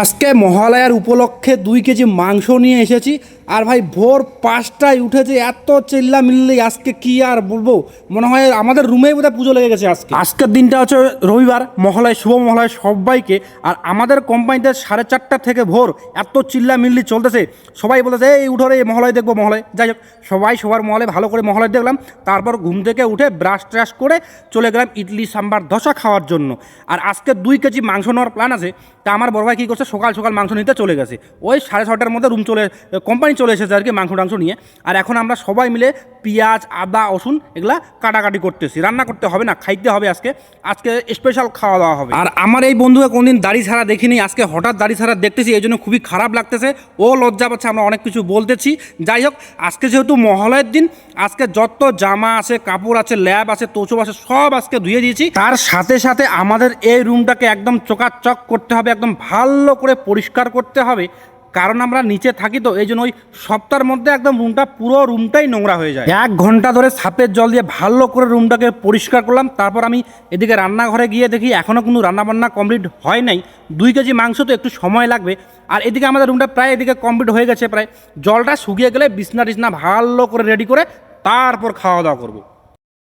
আজকে মহালয়ার উপলক্ষে দুই কেজি মাংস নিয়ে এসেছি। আর ভাই, ভোর পাঁচটায় উঠেছে, এত চিল্লা মিল্লি, আজকে কি আর বলব? মনে হয় আমাদের রুমেই বোধহয় পুজো লেগে গেছে আজকে। আজকের দিনটা হচ্ছে রবিবার, মহালয়, শুভ মহালয় সবাইকে। আর আমাদের কোম্পানিতে সাড়ে চারটা থেকে ভোর এত চিল্লা মিল্লি চলতেছে। সবাই বলেছে এই, উঠো রে, মহালয় দেখব, মহালয়। যাই হোক, সবাই সবার মহলে ভালো করে মহালয় দেখলাম। তারপর ঘুম থেকে উঠে ব্রাশ ট্রাশ করে চলে গেলাম ইডলি, সাম্বার, ধসা খাওয়ার জন্য। আর আজকে দুই কেজি মাংস নেওয়ার প্ল্যান আছে। তা আমার বড় ভাই কী করছে সকাল সকাল মাংস নিতে চলে গেছে। ওই সাড়ে ছটার মধ্যে রুম চলে কোম্পানি চলে এসেছে আর কি মাংস টাংস নিয়ে। আর এখন আমরা সবাই মিলে পেঁয়াজ, আদা, রসুন এগুলা কাটাকাটি করতেছি। রান্না করতে হবে না, খাইতে হবে আজকে। আজকে স্পেশাল খাওয়া দাওয়া হবে। আর আমার এই বন্ধুকে কোনদিন দাড়ি ছাড়া দেখিনি, আজকে হঠাৎ দাড়ি ছাড়া দেখতেছি, এই জন্য খুবই খারাপ লাগতেছে। ও লজ্জা পাচ্ছে, আমরা অনেক কিছু বলতেছি। যাই হোক, আজকে যেহেতু মহালয়ের দিন, আজকে যত জামা আছে, কাপড় আছে, ল্যাব আছে তোচব আছে, সব আজকে ধুয়ে দিয়েছি। তার সাথে সাথে আমাদের এই রুমটাকে একদম চকাচক করতে হবে, একদম ভালো করে পরিষ্কার করতে হবে। কারণ আমরা নিচে থাকি তো এই জন্য ওই সপ্তাহের মধ্যে একদম রুমটা পুরো রুমটাই নোংরা হয়ে যায়। এক ঘণ্টা ধরে সাপের জল দিয়ে ভালো করে রুমটাকে পরিষ্কার করলাম, তারপর আমি এদিকে রান্নাঘরে গিয়ে দেখি এখনও কোনো রান্নাবান্না কমপ্লিট হয় নাই। দুই কেজি মাংস তো একটু সময় লাগবে। আর এদিকে আমাদের রুমটা প্রায় এদিকে কমপ্লিট হয়ে গেছে প্রায়। জলটা শুকিয়ে গেলে বিছনা টিছনা ভালো করে রেডি করে তারপর খাওয়া দাওয়া করব।